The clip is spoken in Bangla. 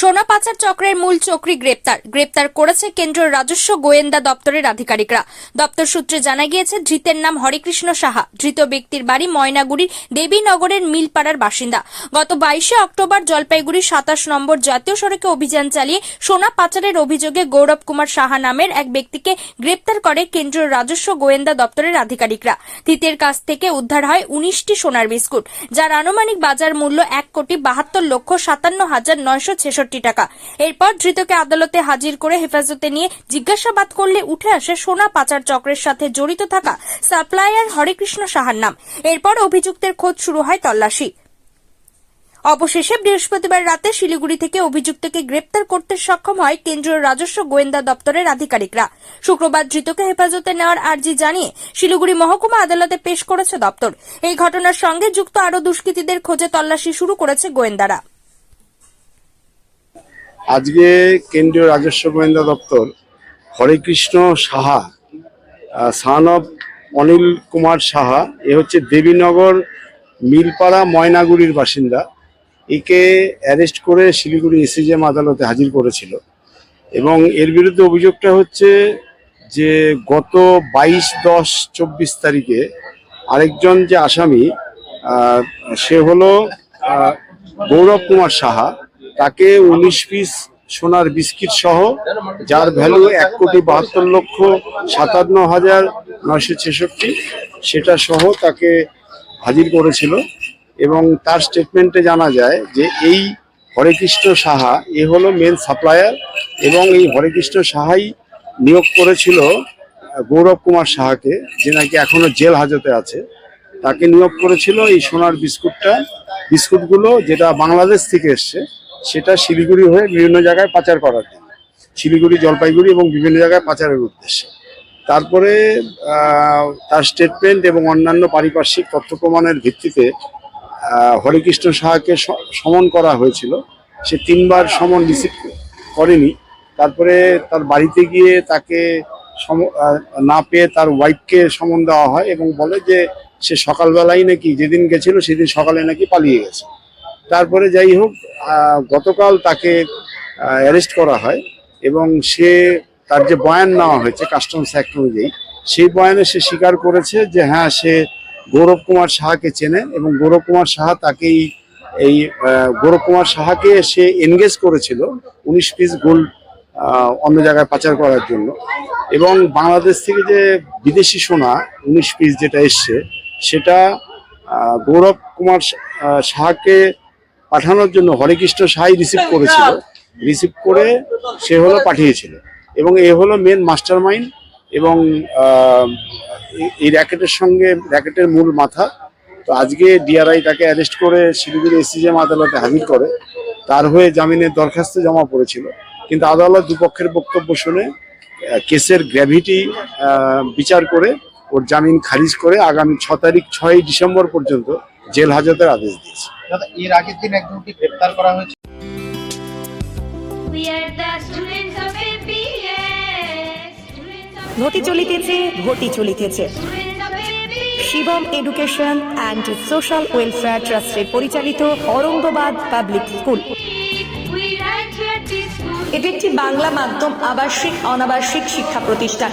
সোনা পাচার চক্রের মূল চক্রী গ্রেপ্তার। গ্রেপ্তার করেছে কেন্দ্রীয় রাজস্ব গোয়েন্দা দপ্তরের আধিকারিকরা। দপ্তর সূত্রে জানা গিয়েছে, ধৃতের নাম হরেকৃষ্ণ সাহা। ধৃত ব্যক্তির বাড়ি ময়নাগুড়ির দেবীনগরের মিলপাড়ার বাসিন্দা। গত বাইশে অক্টোবর জলপাইগুড়ির সাতাশ নম্বর জাতীয় সড়কে অভিযান চালিয়ে সোনা পাচারের অভিযোগে গৌরব কুমার সাহা নামের এক ব্যক্তিকে গ্রেপ্তার করে কেন্দ্রীয় রাজস্ব গোয়েন্দা দপ্তরের আধিকারিকরা। ধৃতের কাছ থেকে উদ্ধার হয় উনিশটি সোনার বিস্কুট, যার আনুমানিক বাজার মূল্য এক কোটি বাহাত্তর লক্ষ সাতান্ন হাজার নয়শো ছেষট্টি টাকা। এরপর ধৃতকে আদালতে হাজির করে হেফাজতে নিয়ে জিজ্ঞাসাবাদ করলে উঠে আসে সোনা পাচার চক্রের সাথে জড়িত থাকা সাপ্লায়ার হরেকৃষ্ণ সাহার নাম। এরপর অভিযুক্তের খোঁজ শুরু হয় তল্লাশি। অবশেষে বৃহস্পতিবার রাতে শিলিগুড়ি থেকে অভিযুক্তকে গ্রেপ্তার করতে সক্ষম হয় কেন্দ্রীয় রাজস্ব গোয়েন্দা দপ্তরের আধিকারিকরা। শুক্রবার ধৃতকে হেফাজতে নেওয়ার আর্জি জানিয়ে শিলিগুড়ি মহকুমা আদালতে পেশ করেছে দপ্তর। এই ঘটনার সঙ্গে যুক্ত আরও দুষ্কৃতীদের খোঁজে তল্লাশি শুরু করেছে গোয়েন্দারা। আজকে কেন্দ্রীয় রাজস্ব গোয়েন্দা দপ্তর হরেকৃষ্ণ সাহা সান অফ অনিল কুমার সাহা, এ হচ্ছে দেবীনগর মিলপাড়া ময়নাগুড়ির বাসিন্দা। একে অ্যারেস্ট করে শিলিগুড়ি এসিজেম আদালতে হাজির করেছিল। এবং এর বিরুদ্ধে অভিযোগটা হচ্ছে যে গত বাইশ দশ চব্বিশ তারিখে আরেকজন যে আসামি সে হলো গৌরব কুমার সাহা। তাকে উনিশ পিস সোনার বিস্কিট সহ, যার ভ্যালু এক কোটি বাহাত্তর লক্ষ সাতান্ন হাজার নয়শো ছেষট্টি, সেটা সহ তাকে হাজির করেছিল। এবং তার স্টেটমেন্টে জানা যায় যে এই হরেকৃষ্ণ সাহা, এ হলো মেন সাপ্লায়ার এবং এই হরেকৃষ্ণ সাহাই নিয়োগ করেছিল গৌরব কুমার সাহাকে, যে নাকি এখনও জেল হাজতে আছে। তাকে নিয়োগ করেছিল এই সোনার বিস্কুটটা, বিস্কুটগুলো যেটা বাংলাদেশ থেকে এসছে সেটা শিলিগুড়ি হয়ে বিভিন্ন জায়গায় পাচার করার জন্য। শিলিগুড়ি, জলপাইগুড়ি এবং বিভিন্ন জায়গায় পাচারের উদ্দেশ্যে। তারপরে তার স্টেটমেন্ট এবং অন্যান্য পারিপার্শ্বিক তথ্য প্রমাণের ভিত্তিতে হরেকৃষ্ণ সাহাকে সমন করা হয়েছিল। সে তিনবার সমন রিসিভ করেনি। তারপরে তার বাড়িতে গিয়ে তাকে সম- না পেয়ে তার ওয়াইফকে সমন দেওয়া হয় এবং বলে যে, সে সকালবেলাই নাকি যেদিন গেছিল, সেদিন সকালে নাকি পালিয়ে গেছে। তারপরে যাই হোক গতকাল তাকে অ্যারেস্ট করা হয় এবং সে তার যে বয়ান নেওয়া হয়েছে কাস্টমস অ্যাক্ট অনুযায়ী, সেই বয়ানে সে স্বীকার করেছে যে হ্যাঁ সে গৌরব কুমার সাহাকে চেনে এবং গৌরব কুমার সাহা তাকেই এই গৌরব কুমার সাহাকে সে এনগেজ করেছিল উনিশ পিস গোল্ড অন্য জায়গায় পাচার করার জন্য এবং বাংলাদেশ থেকে যে বিদেশি সোনা উনিশ পিস যেটা এসছে, সেটা গৌরব কুমার সাহাকে পাঠানোর জন্য হরেকৃষ্ণ সাহাই রিসিভ করেছিল। রিসিভ করে সে হলো পাঠিয়েছিল। এবং এ হলো মেন মাস্টার মাইন্ড এবং এই- র্যাকেটের সঙ্গে র্যাকেটের মূল মাথা। তো আজকে ডিআরআই তাকে অ্যারেস্ট করে শিলিগুড়ি এসিজেম আদালতে হাজির করে। তার হয়ে জামিনের দরখাস্ত জমা পড়েছিল। কিন্তু আদালত দুপক্ষের বক্তব্য শুনে কেসের গ্র্যাভিটি বিচার করে ওর জামিন খারিজ করে আগামী ছ তারিখ, ছয়ই ডিসেম্বর পর্যন্ত জেল হাজতের আদেশ দিয়েছে। এর আগের দিন একজনকে গ্রেপ্তার করা হয়েছে? ঘটি চলিতেছে ঘটি চলিতেছে. Shivam education and social welfare ট্রাস্টের পরিচালিত অরঙ্গবাদ পাবলিক স্কুল. এটি একটি বাংলা মাধ্যম আবাসিক অনাবাসিক শিক্ষা প্রতিষ্ঠান।